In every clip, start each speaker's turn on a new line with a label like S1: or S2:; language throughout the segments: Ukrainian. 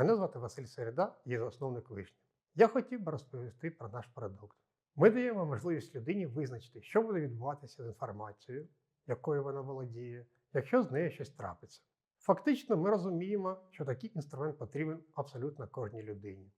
S1: Мене звати Василь Середа, я засновник вишні. Я хотів би розповісти про наш продукт. Ми даємо можливість людині визначити, що буде відбуватися з інформацією, якою вона володіє, якщо з нею щось трапиться. Фактично, ми розуміємо, що такий інструмент потрібен абсолютно кожній людині.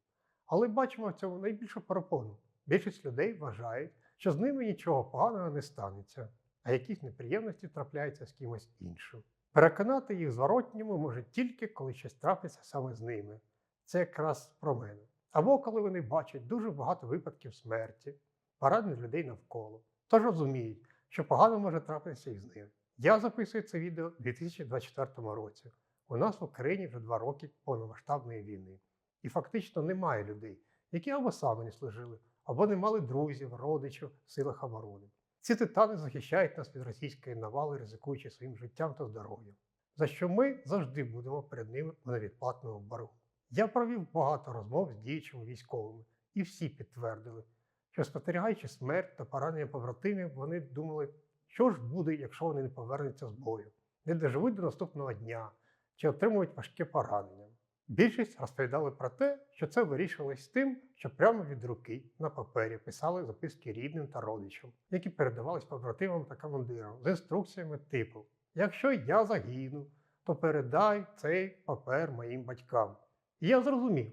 S1: Але бачимо в цьому найбільшу перепону. Більшість людей вважають, що з ними нічого поганого не станеться, а якісь неприємності трапляються з кимось іншим. Переконати їх зворотньому може тільки коли щось трапиться саме з ними. Це якраз про мене. Або коли вони бачать дуже багато випадків смерті, поранених людей навколо, тож розуміють, що погано може трапитися і з ними. Я записую це відео у 2024 році. У нас в Україні вже два роки повномасштабної війни. І фактично немає людей, які або самі не служили, або не мали друзів, родичів в силах оборони. Ці титани захищають нас від російської навали, ризикуючи своїм життям та здоров'ям, за що ми завжди будемо перед ними у невідплатному боргу. Я провів багато розмов з діючими військовими, і всі підтвердили, що спостерігаючи смерть та поранення побратимів, вони думали, що ж буде, якщо вони не повернуться з бою, не доживуть до наступного дня чи отримують важке поранення. Більшість розповідали про те, що це вирішувалось тим, що прямо від руки на папері писали записки рідним та родичам, які передавались побратимам та командирам з інструкціями типу: Якщо я загину, то передай цей папер моїм батькам. І я зрозумів,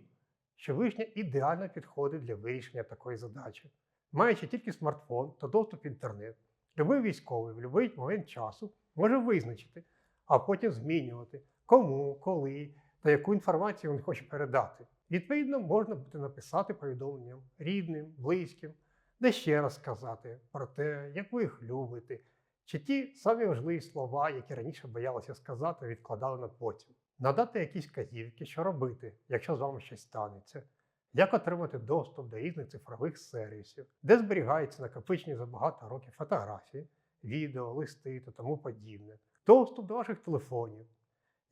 S1: що вишня ідеально підходить для вирішення такої задачі. Маючи тільки смартфон та доступ в інтернет, любий військовий в будь-який момент часу може визначити, а потім змінювати, кому, коли та яку інформацію він хоче передати. Відповідно, можна буде написати повідомленням рідним, близьким, де ще раз сказати про те, як ви їх любите, чи ті самі важливі слова, які раніше боялися сказати, відкладали на потім. Надати якісь казівки, що робити, якщо з вами щось станеться, як отримати доступ до різних цифрових сервісів, де зберігаються накопичені за багато років фотографії, відео, листи та тому подібне, доступ до ваших телефонів,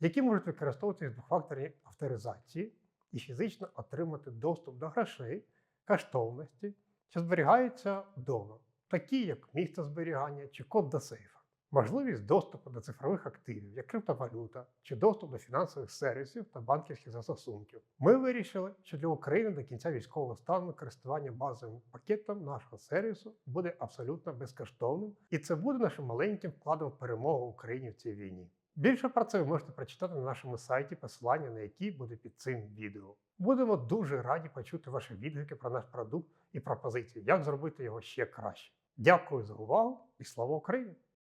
S1: які можуть використовуватися з двохфакторної авторизації і фізично отримати доступ до грошей, коштовності, що зберігаються вдома, такі як місце зберігання чи код до сейфа. Можливість доступу до цифрових активів, як криптовалюта, чи доступ до фінансових сервісів та банківських застосунків. Ми вирішили, що для України до кінця військового стану користування базовим пакетом нашого сервісу буде абсолютно безкоштовним, і це буде нашим маленьким вкладом в перемогу Україні в цій війні. Більше про це ви можете прочитати на нашому сайті, посилання на які буде під цим відео. Будемо дуже раді почути ваші відгуки про наш продукт і пропозиції, як зробити його ще краще. Дякую за увагу і слава Україні!